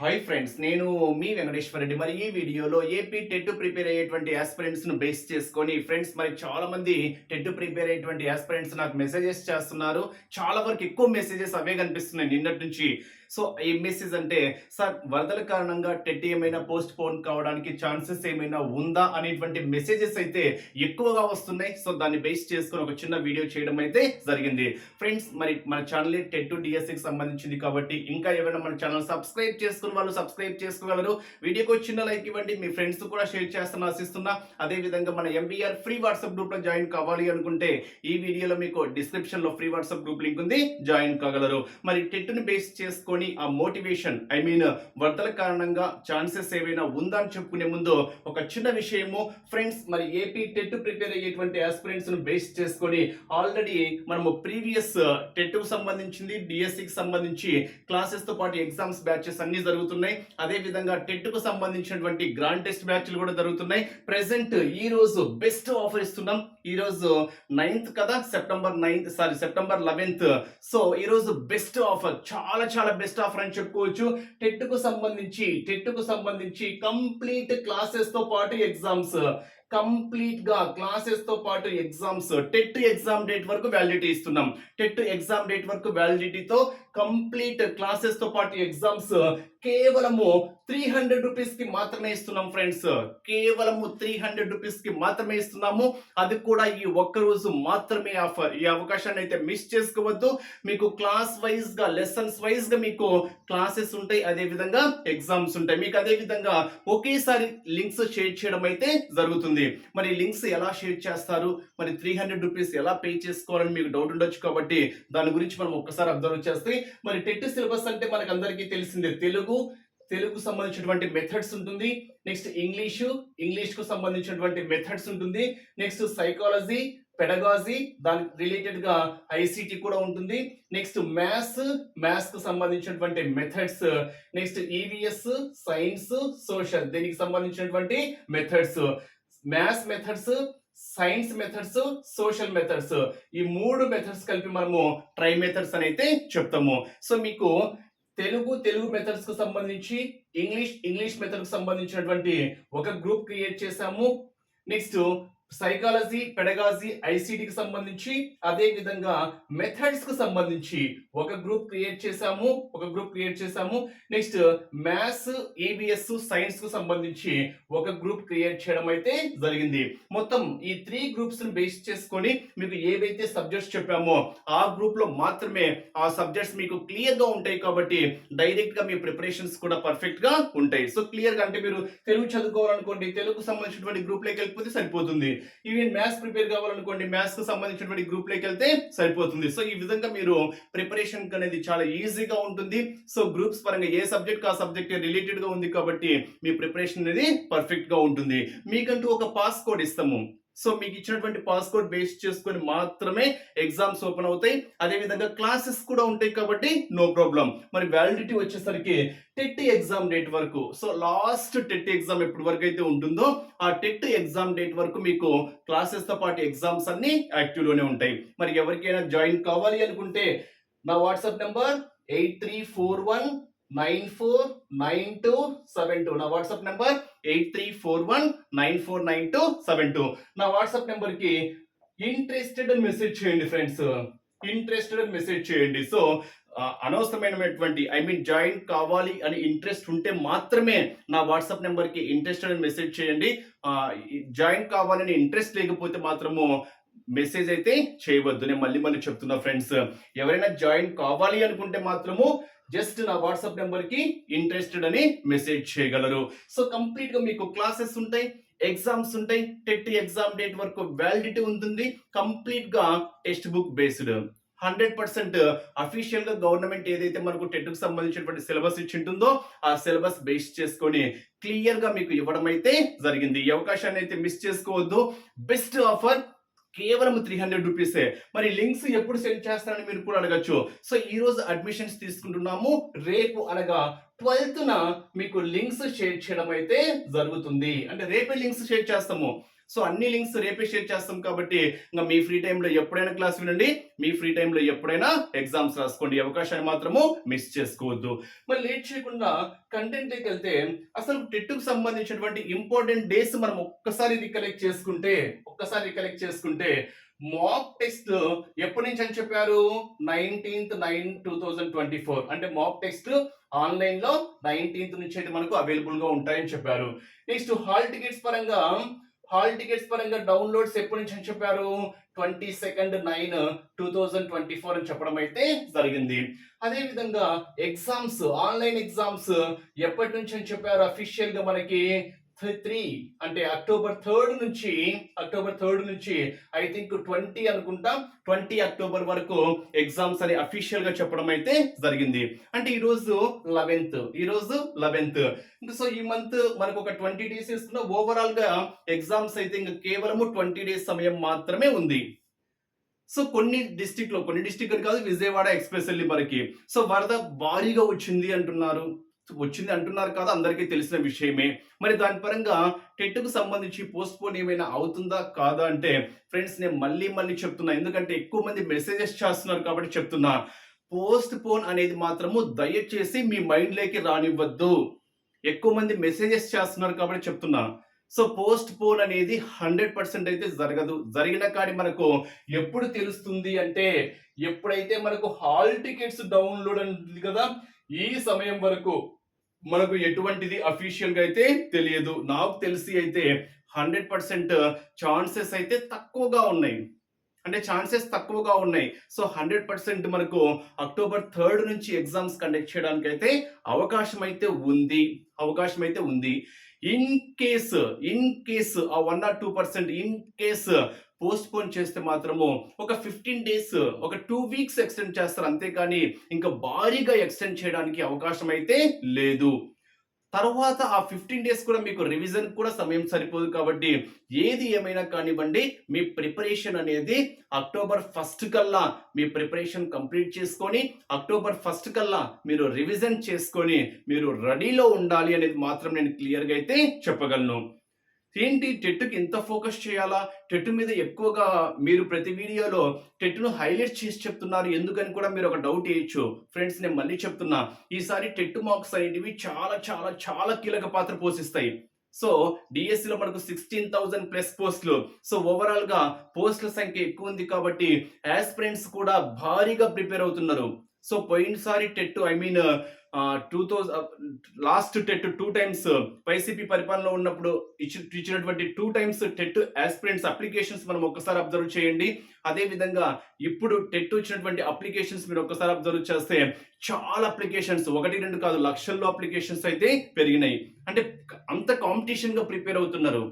Hi friends నేను మీ వెంకటేశ్వర రెడ్డి. మరి ఈ వీడియోలో ఏపీ టెట్ ప్రిపేర్ అయ్యేటువంటి ఆస్పిరెంట్స్ను బేస్ చేసుకొని ఫ్రెండ్స్ మరి చాలా మంది టెట్ ప్రిపేర్ అయ్యేటువంటి ఆస్పిరెంట్స్ నాకు మెసేజెస్ చేస్తున్నారు. చాలా వరకు ఎక్కువ మెసేజెస్ అవే కనిపిస్తున్నాయి. నిన్నటి నుంచి సో ఏ మెసేజ్ అంటే సార్ వరదల కారణంగా టెట్ ఏమైనా పోస్ట్ పోన్ కావడానికి ఛాన్సెస్ ఏమైనా ఉందా? అనేటువంటి మెసేజెస్ అయితే ఎక్కువగా వస్తున్నాయి. సో దాన్ని బేస్ చేసుకుని ఒక చిన్న వీడియో చేయడం అయితే జరిగింది. ఫ్రెండ్స్ మరి మన ఛానల్ టెట్ డిఎస్సికి సంబంధించింది కాబట్టి ఇంకా ఏమైనా మన ఛానల్ సబ్స్క్రైబ్ చేసుకున్న వాళ్ళు సబ్స్క్రైబ్ చేసుకోగలరు. వీడియోకి వచ్చిన లైక్ ఇవ్వండి. మీ ఫ్రెండ్స్ కూడా షేర్ చేస్తున్నా ఆశిస్తున్నా. అదే విధంగా మన ఎంబీఆర్ ఫ్రీ వాట్సాప్ గ్రూప్లో జాయిన్ కావాలి అనుకుంటే ఈ వీడియోలో మీకు డిస్క్రిప్షన్లో ఫ్రీ వాట్సాప్ గ్రూప్ లింక్ ఉంది. జాయిన్ కాగలరు. మరి టెట్ బేస్ చేసుకొని ఆ మోటివేషన్ ఐ మీన్ వరదల కారణంగా ఛాన్సెస్ ఏవైనా ఉందా అని చెప్పుకునే ముందు ఒక చిన్న విషయము. ఫ్రెండ్స్ మరి ఏపీ టెట్ ప్రిపేర్ అయ్యేటువంటి ఆస్పిరెంట్స్ను బేస్ చేసుకొని ఆల్రెడీ మనము ప్రీవియస్ uh, టెట్కు సంబంధించింది డిఎస్సికి సంబంధించి క్లాసెస్తో పాటు ఎగ్జామ్స్ బ్యాచెస్ అన్ని జరుగుతున్నాయి. అదే విధంగా టెట్కు సంబంధించినటువంటి గ్రాండ్ టెస్ట్ బ్యాచ్లు కూడా జరుగుతున్నాయి. ప్రెసెంట్ ఈ రోజు బెస్ట్ ఆఫర్ ఇస్తున్నాం. ఈ రోజు నైన్త్ కదా? September ninth sorry September eleventh so ఈ రోజు బెస్ట్ ఆఫర్ చాలా చాలా బెస్ట్ ఆఫర్ అని చెప్పుకోవచ్చు. టెట్కు సంబంధించి టెట్కు సంబంధించి కంప్లీట్ క్లాసెస్తో పాటు ఎగ్జామ్స్ కంప్లీట్గా క్లాసెస్తో పాటు ఎగ్జామ్స్ టెట్ ఎగ్జామ్ డేట్ వరకు వ్యాలిడిటీ ఇస్తున్నాం. టెట్ ఎగ్జామ్ డేట్ వరకు వ్యాలిడిటీతో కంప్లీట్ క్లాసెస్తో పాటు ఎగ్జామ్స్ కేవలము త్రీ హండ్రెడ్ రూపీస్కి మాత్రమే ఇస్తున్నాం ఫ్రెండ్స్ కేవలము త్రీ హండ్రెడ్ రూపీస్కి మాత్రమే ఇస్తున్నాము. అది కూడా ఈ ఒక్క రోజు మాత్రమే ఆఫర్ ఈ అవకాశాన్ని అయితే మిస్ చేసుకోవద్దు. మీకు క్లాస్ వైజ్గా లెసన్స్ వైజ్గా మీకు క్లాసెస్ ఉంటాయి. అదే విధంగా ఎగ్జామ్స్ ఉంటాయి. మీకు అదే విధంగా ఒకేసారి లింక్స్ షేర్ చేయడం అయితే జరుగుతుంది. మరి లింక్స్ ఎలా షేర్ చేస్తారు? మరి త్రీ హండ్రెడ్ రూపీస్ ఎలా పే చేసుకోవాలని మీకు డౌట్ ఉండొచ్చు కాబట్టి దాని గురించి మనం ఒక్కసారి అబ్జర్వ్ చేస్తే మరి టెట్ సిలబస్ అంటే మనకు అందరికీ తెలిసిందే. తెలుగు తెలుగు సంబంధించినటువంటి మెథడ్స్ ఉంటుంది. నెక్స్ట్ ఇంగ్లీషు ఇంగ్లీష్కు సంబంధించినటువంటి మెథడ్స్ ఉంటుంది. నెక్స్ట్ సైకాలజీ పెడగాజీ దానికి రిలేటెడ్గా ఐసిటి కూడా ఉంటుంది. నెక్స్ట్ మ్యాథ్స్ మ్యాథ్స్కు సంబంధించినటువంటి methods next EVS science social దీనికి సంబంధించినటువంటి methods maths methods science methods social methods. ఈ మూడు మెథడ్స్ కలిపి మనము ట్రై మెథడ్స్ అని అయితే చెప్తాము. సో మీకు తెలుగు తెలుగు మెథడ్స్కు సంబంధించి ఇంగ్లీష్ ఇంగ్లీష్ మెథడ్కు సంబంధించినటువంటి ఒక గ్రూప్ క్రియేట్ చేసాము. నెక్స్ట్ సైకాలజీ పెడగాజీ ఐసిటీకి సంబంధించి అదే విధంగా మెథడ్స్కు సంబంధించి ఒక గ్రూప్ క్రియేట్ చేశాము ఒక గ్రూప్ క్రియేట్ చేశాము. నెక్స్ట్ మ్యాథ్స్ ఏబిఎస్ సైన్స్కు సంబంధించి ఒక గ్రూప్ క్రియేట్ చేయడం అయితే జరిగింది. మొత్తం ఈ త్రీ గ్రూప్స్ బేస్ చేసుకొని మీకు ఏవైతే సబ్జెక్ట్స్ చెప్పామో ఆ గ్రూప్లో మాత్రమే ఆ సబ్జెక్ట్స్ మీకు క్లియర్గా ఉంటాయి కాబట్టి డైరెక్ట్గా మీ ప్రిపరేషన్స్ కూడా పర్ఫెక్ట్గా ఉంటాయి. సో క్లియర్గా అంటే మీరు తెలుగు చదువుకోవాలనుకోండి తెలుగు సంబంధించినటువంటి గ్రూప్లోకి వెళ్ళిపోతే సరిపోతుంది. ఈవెన్ మ్యాథ్స్ ప్రిపేర్ కావాలనుకోండి మ్యాథ్స్కు సంబంధించినటువంటి గ్రూప్లోకి వెళ్తే సరిపోతుంది. సో ఈ విధంగా మీరు ప్రిపరేషన్ అనేది చాలా ఈజీగా ఉంటుంది. సో గ్రూప్స్ పరంగా ఏ సబ్జెక్ట్ ఆ సబ్జెక్ట్ రిలేటెడ్గా ఉంది కాబట్టి మీ ప్రిపరేషన్ అనేది పర్ఫెక్ట్గా ఉంటుంది. మీకంటూ ఒక పాస్ కోడ్ ఇస్తాము. సో మీకు ఇచ్చినటువంటి పాస్కోడ్ బేస్ చేసుకొని మాత్రమే ఎగ్జామ్స్ ఓపెన్ అవుతాయి. అదేవిధంగా క్లాసెస్ కూడా ఉంటాయి కాబట్టి నో ప్రాబ్లం మరి వ్యాలిడిటీ వచ్చేసరికి టెట్ ఎగ్జామ్ డేట్ వరకు సో లాస్ట్ టెట్ ఎగ్జామ్ ఎప్పటి వరకు అయితే ఉంటుందో ఆ టెట్ ఎగ్జామ్ డేట్ వరకు మీకు క్లాసెస్తో పాటు ఎగ్జామ్స్ అన్ని యాక్టివ్లోనే ఉంటాయి. మరి ఎవరికైనా జాయిన్ కావాలి అనుకుంటే నా WhatsApp number eight three four one nine four nine two seven two. నా WhatsApp number eight three four one nine four nine two seven two. నా వాట్సాప్ నెంబర్కి ఇంట్రెస్టెడ్ అని మెసేజ్ చేయండి ఫ్రెండ్స్ ఇంట్రెస్టెడ్ అని మెసేజ్ చేయండి. సో అనవసరమైనటువంటి I mean join కావాలి అని ఇంట్రెస్ట్ ఉంటే మాత్రమే నా వాట్సాప్ నెంబర్కి ఇంట్రెస్టెడ్ అని మెసేజ్ చేయండి. జాయిన్ కావాలని ఇంట్రెస్ట్ లేకపోతే మాత్రము మెసేజ్ అయితే చేయవద్దు. నేను మళ్ళీ మళ్ళీ చెప్తున్నా ఫ్రెండ్స్. ఎవరైనా జాయిన్ కావాలి అనుకుంటే మాత్రము జస్ట్ నా వాట్సాప్ నెంబర్కి ఇంట్రెస్టెడ్ అని మెసేజ్ చేయగలరు. సో కంప్లీట్గా మీకు క్లాసెస్ ఉంటాయి ఎగ్జామ్స్ ఉంటాయి టెట్ ఎగ్జామ్ డేట్ వరకు వ్యాలిడిటీ ఉంటుంది. కంప్లీట్గా text book based. Hundred percent అఫీషియల్గా గవర్నమెంట్ ఏదైతే మనకు టెట్కు సంబంధించినటువంటి సిలబస్ ఇచ్చి ఉంటుందో ఆ సిలబస్ బేస్ చేసుకొని క్లియర్గా మీకు ఇవ్వడం అయితే జరిగింది. ఈ అవకాశాన్ని అయితే మిస్ చేసుకోవద్దు. బెస్ట్ ఆఫర్ కేవలం త్రీ హండ్రెడ్ రూపీసే మరి లింక్స్ ఎప్పుడు సెండ్ చేస్తారని మీరు కూడా అడగచ్చు. సో ఈరోజు అడ్మిషన్స్ తీసుకుంటున్నాము. రేపు అనగా ట్వెల్త్ న మీకు లింక్స్ షేర్ చేయడం అయితే జరుగుతుంది. అంటే రేపే లింక్స్ షేర్ చేస్తాము. సో అన్ని లింక్స్ రేపే షేర్ చేస్తాం కాబట్టి ఇంకా మీ ఫ్రీ టైంలో ఎప్పుడైనా క్లాస్ వినండి. మీ ఫ్రీ టైంలో ఎప్పుడైనా ఎగ్జామ్స్ రాసుకోండి. అవకాశాన్ని మాత్రము మిస్ చేసుకోవద్దు. మరి లేట్ చేయకుండా కంటెంట్లోకి వెళ్తే అసలు టెట్కు సంబంధించినటువంటి ఇంపార్టెంట్ డేస్ మనం ఒక్కసారి రికలెక్ట్ చేసుకుంటే ఒక్కసారి రికలెక్ట్ చేసుకుంటే మాక్ టెస్ట్ ఎప్పటి నుంచి అని చెప్పారు? Nineteenth nine two thousand twenty four. అంటే మాక్ టెస్ట్ ఆన్లైన్లో నైన్టీన్త్ నుంచి అయితే మనకు అవైలబుల్గా ఉంటాయని చెప్పారు. నెక్స్ట్ హాల్ టికెట్స్ పరంగా హాల్ టికెట్స్ పరంగా డౌన్లోడ్స్ ఎప్పటి నుంచి అని చెప్పారు? Twenty second nine two thousand twenty four అని చెప్పడం అయితే జరిగింది. అదేవిధంగా ఎగ్జామ్స్ ఆన్లైన్ ఎగ్జామ్స్ ఎప్పటి నుంచి అని చెప్పారు? అఫీషియల్గా మనకి త్రీ అంటే అక్టోబర్ థర్డ్ నుంచి అక్టోబర్ థర్డ్ నుంచి ఐ థింక్ ట్వంటీ అనుకుంటా ట్వంటీ అక్టోబర్ వరకు ఎగ్జామ్స్ అని అఫీషియల్గా చెప్పడం అయితే జరిగింది. అంటే ఈరోజు లెవెన్త్ ఈరోజు లెవెన్త్. సో ఈ మంత్ మనకు ఒక ట్వంటీ డేస్ ఇస్తున్న ఓవరాల్గా ఎగ్జామ్స్ అయితే ఇంకా కేవలము ట్వంటీ డేస్ సమయం మాత్రమే ఉంది. సో కొన్ని డిస్టిక్లో కొన్ని డిస్టిక్ కాదు విజయవాడ ఎక్స్ప్రెస్ వెళ్ళి మనకి. సో వరద భారీగా వచ్చింది అంటున్నారు. వచ్చింది అంటున్నారు కదా అందరికీ తెలిసిన విషయమే. మరి దాని పరంగా టెట్కు సంబంధించి పోస్ట్ పోన్ ఏమైనా అవుతుందా కాదా అంటే ఫ్రెండ్స్ నేను మళ్ళీ మళ్ళీ చెప్తున్నా. ఎందుకంటే ఎక్కువ మంది మెసేజెస్ చేస్తున్నారు కాబట్టి చెప్తున్నా. పోస్ట్ పోన్ అనేది మాత్రము దయచేసి మీ మైండ్లోకి రానివ్వద్దు. ఎక్కువ మంది మెసేజెస్ చేస్తున్నారు కాబట్టి చెప్తున్నా. సో పోస్ట్ పోన్ అనేది హండ్రెడ్ పర్సెంట్ అయితే జరగదు. జరిగిన కాడి మనకు ఎప్పుడు తెలుస్తుంది అంటే ఎప్పుడైతే మనకు హాల్ టికెట్స్ డౌన్లోడ్ ఉంది కదా ఈ సమయం వరకు మనకు ఎటువంటిది అఫీషియల్గా అయితే తెలియదు. నాకు తెలిసి అయితే హండ్రెడ్ పర్సెంట్ ఛాన్సెస్ అయితే తక్కువగా ఉన్నాయి. అంటే ఛాన్సెస్ తక్కువగా ఉన్నాయి. సో హండ్రెడ్ పర్సెంట్ మనకు అక్టోబర్ థర్డ్ నుంచి ఎగ్జామ్స్ కండక్ట్ చేయడానికి అయితే అవకాశం అయితే ఉంది. అవకాశం అయితే ఉంది. ఇన్ కేస్ ఇన్ కేస్ ఆ one or two percent in case postpone చేస్తే మాత్రము ఒక ఫిఫ్టీన్ డేస్ ఒక టూ వీక్స్ ఎక్స్టెండ్ చేస్తారు. అంతేకాని ఇంకా భారీగా ఎక్స్టెండ్ చేయడానికి అవకాశం అయితే లేదు. తర్వాత ఆ ఫిఫ్టీన్ డేస్ కూడా మీకు రివిజన్ కూడా సమయం సరిపోదు కాబట్టి ఏది ఏమైనా కానివ్వండి మీ ప్రిపరేషన్ అనేది అక్టోబర్ ఫస్ట్ కల్లా మీ ప్రిపరేషన్ కంప్లీట్ చేసుకొని అక్టోబర్ ఫస్ట్ కల్లా మీరు రివిజన్ చేసుకొని మీరు రెడీలో ఉండాలి అనేది మాత్రం నేను క్లియర్గా అయితే చెప్పగలను. ఏంటి టెట్కి ఇంత ఫోకస్ చేయాలా? టెట్ మీద ఎక్కువగా మీరు ప్రతి వీడియోలో టెట్ను హైలైట్ చేసి చెప్తున్నారు. ఎందుకని కూడా మీరు ఒక డౌట్ వేయచ్చు. ఫ్రెండ్స్ నేను మళ్ళీ చెప్తున్నా. ఈసారి టెట్ మార్క్స్ అనేటివి చాలా చాలా చాలా కీలక పాత్ర పోషిస్తాయి. సో డిఎస్సిలో మనకు సిక్స్టీన్ థౌసండ్ ప్లస్ పోస్టులు సో ఓవరాల్గా పోస్టుల సంఖ్య ఎక్కువ ఉంది కాబట్టి యాస్పిరెంట్స్ కూడా భారీగా ప్రిపేర్ అవుతున్నారు. సో పోయినసారి TET I mean two thousand last TET two times YCP పరిపాలనలో ఉన్నప్పుడు ఇచ్చి ఇచ్చినటువంటి two times TET aspirants applications మనం ఒక్కసారి అబ్జర్వ్ చేయండి. అదే విధంగా ఇప్పుడు టెట్ ఇచ్చినటువంటి అప్లికేషన్స్ మీరు ఒక్కసారి అబ్జర్వ్ చేస్తే చాలా అప్లికేషన్స్ ఒకటి రెండు కాదు లక్షల్లో అప్లికేషన్స్ అయితే పెరిగినాయి. అంటే అంత కాంపిటీషన్గా ప్రిపేర్ అవుతున్నారు.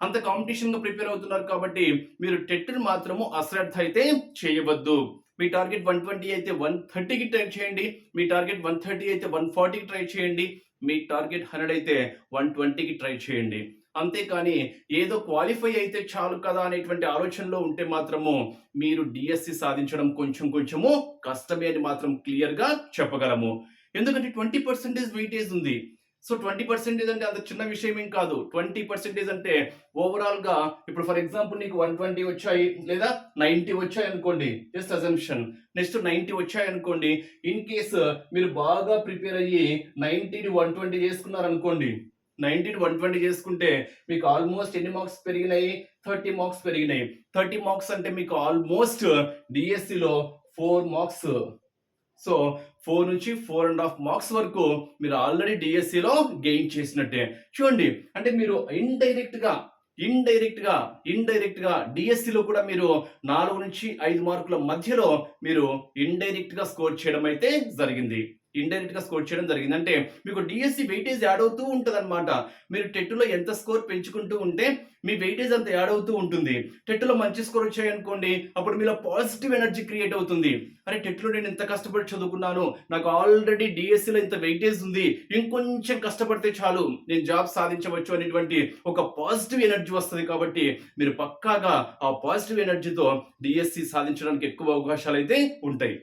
అంత కాంపిటీషన్గా ప్రిపేర్ అవుతున్నారు కాబట్టి మీరు టెట్ మాత్రము అశ్రద్ధ అయితే చేయవద్దు. మీ టార్గెట్ వన్ ట్వంటీ అయితే వన్ థర్టీకి ట్రై చేయండి. మీ టార్గెట్ వన్ థర్టీ అయితే వన్ ఫార్టీకి ట్రై చేయండి. మీ టార్గెట్ హండ్రెడ్ అయితే వన్ ట్వంటీకి ట్రై చేయండి. అంతేకాని ఏదో క్వాలిఫై అయితే చాలు కదా అనేటువంటి ఆలోచనలో ఉంటే మాత్రము మీరు డిఎస్సి సాధించడం కొంచెం కొంచెము కష్టమే అని మాత్రం క్లియర్గా చెప్పగలము. ఎందుకంటే ట్వంటీ పర్సెంటేజ్ వెయిటేజ్ ఉంది. సో ట్వంటీ పర్సెంటేజ్ అంటే అంత చిన్న విషయం ఏం కాదు. ట్వంటీ పర్సెంటేజ్ అంటే ఓవరాల్గా ఇప్పుడు ఫర్ ఎగ్జాంపుల్ నీకు వన్ ట్వంటీ వచ్చాయి లేదా నైన్టీ వచ్చాయి అనుకోండి జస్ట్ అజంప్షన్ నెక్స్ట్ నైన్టీ వచ్చాయి అనుకోండి ఇన్ కేస్ మీరు బాగా ప్రిపేర్ అయ్యి నైంటీని వన్ ట్వంటీ చేసుకున్నారు అనుకోండి నైన్టీన్ వన్ ట్వంటీ చేసుకుంటే మీకు ఆల్మోస్ట్ ఎన్ని మార్క్స్ పెరిగినాయి? థర్టీ మార్క్స్ పెరిగినాయి. థర్టీ మార్క్స్ అంటే మీకు ఆల్మోస్ట్ డిఎస్సిలో ఫోర్ మార్క్స్ సో ఫోర్ నుంచి ఫోర్ అండ్ హాఫ్ మార్క్స్ వరకు మీరు ఆల్రెడీ డిఎస్సిలో గెయిన్ చేసినట్టే. చూడండి అంటే మీరు ఇండైరెక్ట్గా ఇండైరెక్ట్గా ఇండైరెక్ట్గా డిఎస్సిలో కూడా మీరు నాలుగు నుంచి ఐదు మార్కుల మధ్యలో మీరు ఇండైరెక్ట్గా స్కోర్ చేయడం అయితే జరిగింది. ఇండైరెక్ట్గా స్కోర్ చేయడం జరిగింది. అంటే మీకు డిఎస్సి వెయిటేజ్ యాడ్ అవుతూ ఉంటుంది అనమాట మీరు టెట్లో ఎంత స్కోర్ పెంచుకుంటూ ఉంటే మీ వెయిటేజ్ అంత యాడ్ అవుతూ ఉంటుంది. టెట్లో మంచి స్కోర్ వచ్చాయనుకోండి అప్పుడు మీలో పాజిటివ్ ఎనర్జీ క్రియేట్ అవుతుంది. అరే టెట్లో నేను ఎంత కష్టపడి చదువుకున్నాను నాకు ఆల్రెడీ డిఎస్సిలో ఇంత వెయిటేజ్ ఉంది ఇంకొంచెం కష్టపడితే చాలు నేను జాబ్ సాధించవచ్చు అనేటువంటి ఒక పాజిటివ్ ఎనర్జీ వస్తుంది కాబట్టి మీరు పక్కాగా ఆ పాజిటివ్ ఎనర్జీతో డిఎస్సి సాధించడానికి ఎక్కువ అవకాశాలు అయితే ఉంటాయి.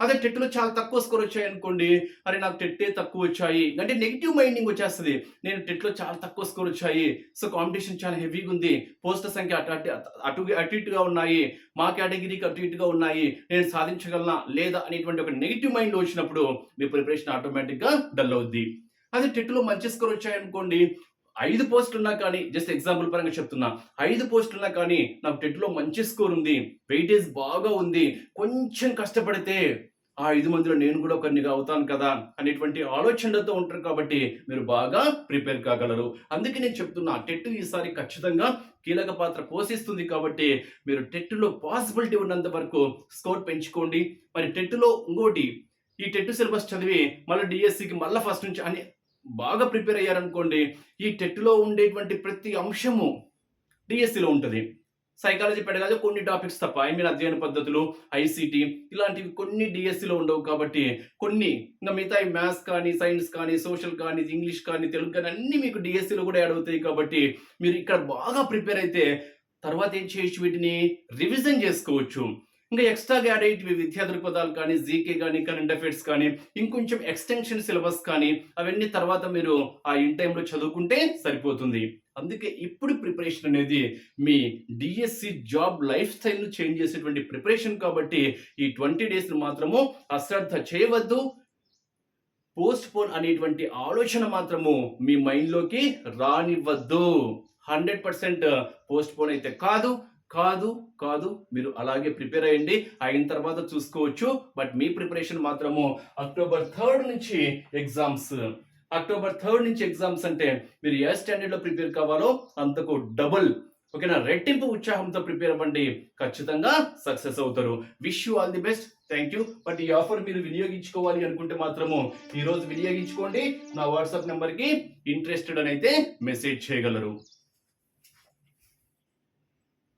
అదే టెట్లో చాలా తక్కువ స్కోర్ వచ్చాయి అనుకోండి. అరే నాకు టెట్టే తక్కువ వచ్చాయి. అంటే నెగిటివ్ మైండింగ్ వచ్చేస్తుంది. నేను టెట్లో చాలా తక్కువ స్కోర్ వచ్చాయి. సో కాంపిటీషన్ చాలా హెవీగా ఉంది. పోస్టర్ సంఖ్య అటు అటు అటు అటు ఇటుగా ఉన్నాయి. మా కేటగిరీకి అటు ఇటుగా ఉన్నాయి. నేను సాధించగలనా? లేదా? అనేటువంటి ఒక నెగిటివ్ మైండ్ వచ్చినప్పుడు మీ ప్రిపరేషన్ ఆటోమేటిక్గా డల్ అవుద్ది. అదే టెట్లో మంచి స్కోర్ వచ్చాయనుకోండి ఐదు పోస్టులు ఉన్నా కానీ జస్ట్ ఎగ్జాంపుల్ పరంగా చెప్తున్నా. ఐదు పోస్టులు ఉన్నా కానీ నాకు టెట్లో మంచి స్కోర్ ఉంది. వెయిటేజ్ బాగా ఉంది. కొంచెం కష్టపడితే ఆ ఐదు మందిలో నేను కూడా ఒకరినిగా అవుతాను కదా అనేటువంటి ఆలోచనలతో ఉంటారు కాబట్టి మీరు బాగా ప్రిపేర్ కాగలరు. అందుకే నేను చెప్తున్నా టెట్ ఈసారి ఖచ్చితంగా కీలక పాత్ర పోషిస్తుంది కాబట్టి మీరు టెట్లో పాసిబిలిటీ ఉన్నంత వరకు స్కోర్ పెంచుకోండి. మరి టెట్లో ఇంకోటి ఈ టెట్ సిలబస్ చదివి మళ్ళీ డిఎస్సికి మళ్ళీ ఫస్ట్ నుంచి అని బాగా ప్రిపేర్ అయ్యారనుకోండి ఈ టెట్లో ఉండేటువంటి ప్రతి అంశము డిఎస్సిలో ఉంటుంది. సైకాలజీ పెడగాలి కొన్ని టాపిక్స్ తప్ప. ఐ మీన్ అధ్యయన పద్ధతులు ఐసీటీ ఇలాంటివి కొన్ని డిఎస్సిలో ఉండవు కాబట్టి కొన్ని ఇంకా మిగతా మ్యాథ్స్ కానీ సైన్స్ కానీ సోషల్ కానీ ఇంగ్లీష్ కానీ తెలుగు కానీ అన్ని మీకు డిఎస్సిలో కూడా యాడ్ అవుతాయి కాబట్టి మీరు ఇక్కడ బాగా ప్రిపేర్ అయితే తర్వాత ఏం చేయొచ్చు వీటిని? రివిజన్ చేసుకోవచ్చు. ఇంకా ఎక్స్ట్రాగా యాడ్ అయ్యేటివి విద్యా దృక్పథాలు కానీ జీకే కానీ కరెంట్ అఫైర్స్ కానీ ఇంకొంచెం ఎక్స్టెన్షన్ సిలబస్ కానీ అవన్నీ తర్వాత మీరు ఆ ఇన్ టైంలో చదువుకుంటే సరిపోతుంది. అందుకే ఇప్పుడు ప్రిపరేషన్ అనేది మీ డిఎస్సి జాబ్ లైఫ్ స్టైల్ను చేంజ్ చేసేటువంటి ప్రిపరేషన్ కాబట్టి ఈ ట్వంటీ డేస్ మాత్రము అశ్రద్ధ చేయవద్దు. పోస్ట్ పోన్ అనేటువంటి ఆలోచన మాత్రము మీ మైండ్లోకి రానివ్వద్దు. హండ్రెడ్ పర్సెంట్ పోస్ట్ పోన్ అయితే కాదు కాదు కాదు. మీరు అలాగే ప్రిపేర్ అయ్యండి. అయిన తర్వాత చూసుకోవచ్చు. బట్ మీ ప్రిపరేషన్ మాత్రము అక్టోబర్ థర్డ్ నుంచి ఎగ్జామ్స్ అక్టోబర్ థర్డ్ నుంచి ఎగ్జామ్స్ అంటే మీరు ఏ స్టాండర్డ్లో ప్రిపేర్ కావాలో అంతకు డబుల్ ఓకేనా? రెట్టింపు ఉత్సాహంతో ప్రిపేర్ అవ్వండి. ఖచ్చితంగా సక్సెస్ అవుతారు. Wish you all the best thank you but ఈ ఆఫర్ మీరు వినియోగించుకోవాలి అనుకుంటే మాత్రము ఈ రోజు వినియోగించుకోండి. నా వాట్సాప్ నెంబర్కి ఇంట్రెస్టెడ్ అని అయితే మెసేజ్ చేయగలరు.